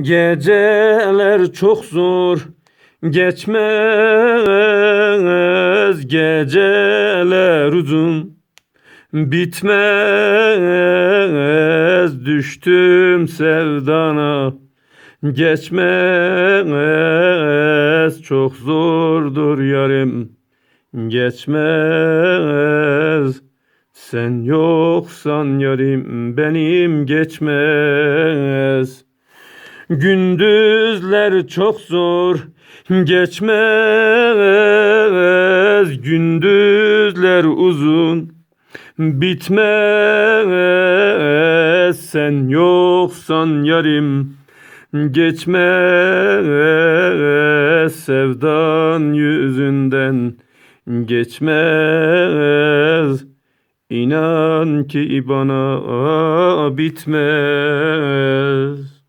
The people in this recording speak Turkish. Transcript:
Geceler çok zor geçmez geceler uzun. Bitmez düştüm sevdana geçmez çok zordur yarim. Geçmez sen yoksan yarim benim geçmez Gündüzler çok zor geçmez. Gündüzler uzun bitmez. Sen yoksan yarim geçmez. Sevdan yüzünden geçmez. İnan ki bana bitmez